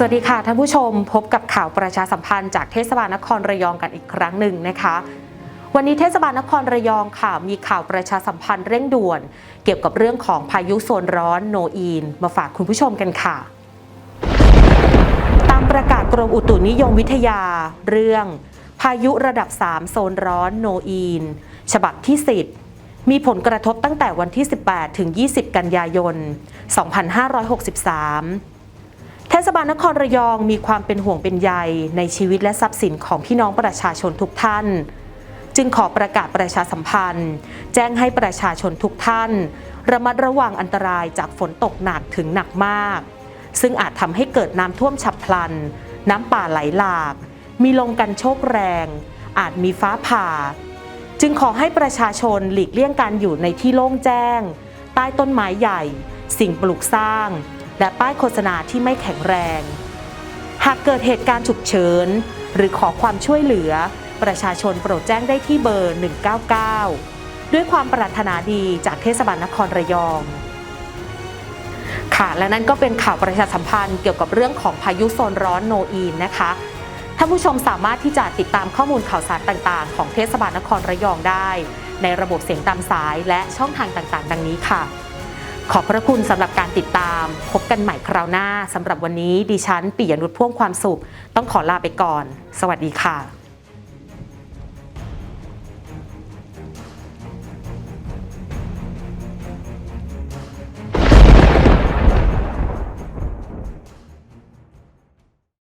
สวัสดีค่ะท่านผู้ชมพบกับข่าวประชาสัมพันธ์จากเทศบาลนครระยองกันอีกครั้งหนึ่งนะคะ วันนี้เทศบาลนครระยองค่ะมีข่าวประชาสัมพันธ์เร่งด่วน เกี่ยวกับเรื่องของพายุโซนร้อนโนอีน มาฝากคุณผู้ชมกันค่ะ ตามประกาศกรมอุตุนิยมวิทยาเรื่อง พายุระดับ 3 โซนร้อนโนอีน ฉบับที่ 10 มีผลกระทบตั้งแต่วันที่ 18 ถึง 20 กันยายน 2563 ศบาลนครระยองมีความเป็นห่วงเป็นใยในชีวิตและทรัพย์สินของพี่น้องประชาชนทุกท่าน จึงขอประกาศประชาสัมพันธ์ แจ้งให้ประชาชนทุกท่าน ระมัดระวังอันตรายจากฝนตกหนักถึงหนักมาก ซึ่งอาจทำให้เกิดน้ำท่วมฉับพลัน น้ำป่าไหลหลาก มีลมกันโชกแรง อาจมีฟ้าผ่า จึงขอให้ประชาชนหลีกเลี่ยงการอยู่ในที่โล่งแจ้ง ใต้ต้นไม้ใหญ่ สิ่งปลูกสร้าง และป้ายโฆษณาที่ไม่แข็งแรง หากเกิดเหตุการณ์ฉุกเฉิน หรือขอความช่วยเหลือ ประชาชนโปรดแจ้งได้ที่เบอร์ 199 ด้วยความปรารถนาดีจากเทศบาลนครระยองค่ะและนั่นก็เป็นข่าวประชาสัมพันธ์เกี่ยวกับเรื่องของพายุโซนร้อนโนอีนนะคะท่านผู้ชมสามารถที่จะติดตามข้อมูลข่าวสารต่างๆ ของเทศบาลนครระยองได้ ในระบบเสียงตามสายและช่องทางต่างๆ ดังนี้ค่ะ ขอบพระคุณสำหรับการติดตาม พบกันใหม่คราวหน้าสำหรับวันนี้ดิฉันปิยนุชพ่วงความสุข ต้องขอลาไปก่อน สวัสดีค่ะ